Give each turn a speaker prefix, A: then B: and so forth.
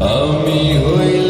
A: আমি হইলাম